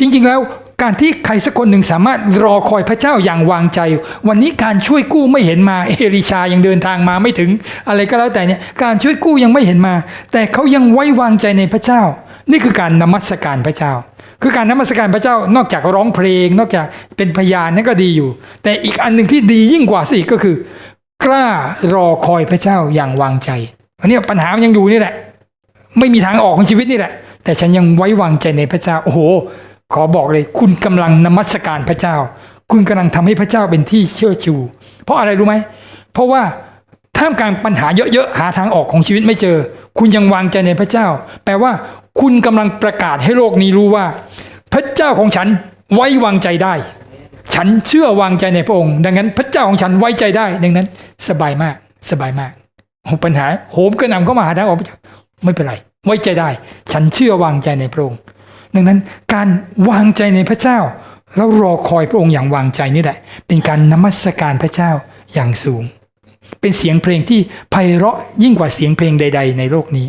จริงๆแล้วการที่ใครสักคนหนึ่งสามารถรอคอยพระเจ้าอย่างวางใจ วันนี้การช่วยกู้ไม่เห็นมาเอลิชายังเดินทางมาไม่ถึง อะไรก็แล้วแต่เนี่ยการช่วยกู้ยังไม่เห็นมา แต่เขายังไว้วางใจในพระเจ้า นี่คือการนมัสการพระเจ้า คือการนมัสการพระเจ้านอกจากร้องเพลง นอกจากเป็นพยานนั่นก็ดีอยู่ แต่อีกอันหนึ่งที่ดียิ่งกว่าสิก็คือ กล้ารอคอยพระเจ้าอย่างวางใจอันนี้ปัญหามันยังอยู่นี่แหละ ไม่มีทางออกของชีวิตนี่แหละ แต่ฉันยังไว้วางใจในพระเจ้าโอ้โห ขอบอกเลยคุณกำลังนมัสการพระเจ้า คุณกำลังทำให้พระเจ้าเป็นที่เชื่อชูเพราะอะไรรู้ไหมเพราะว่าท่ามกลางปัญหาเยอะๆหาทางออกของชีวิตไม่เจอ คุณยังวางใจในพระเจ้า แปลว่าคุณกำลังประกาศให้โลกนี้รู้ว่า พระเจ้าของฉันไว้วางใจได้ ฉันเชื่อวางใจในพระองค์ ดังนั้นพระเจ้าของฉันไว้ใจได้ ดังนั้น สบายมาก สบายมากโอ้ปัญหาโหมกระหน่ำเข้ามาหาทางออกไม่เป็นไร ไว้ใจได้ ฉันเชื่อวางใจในพระองค์ ดังนั้นการวางใจในพระเจ้า แล้วรอคอยพระองค์อย่างวางใจนี่แหละ เป็นการนมัสการพระเจ้าอย่างสูง เป็นเสียงเพลงที่ไพเราะยิ่งกว่าเสียงเพลงใด ๆ ในโลกนี้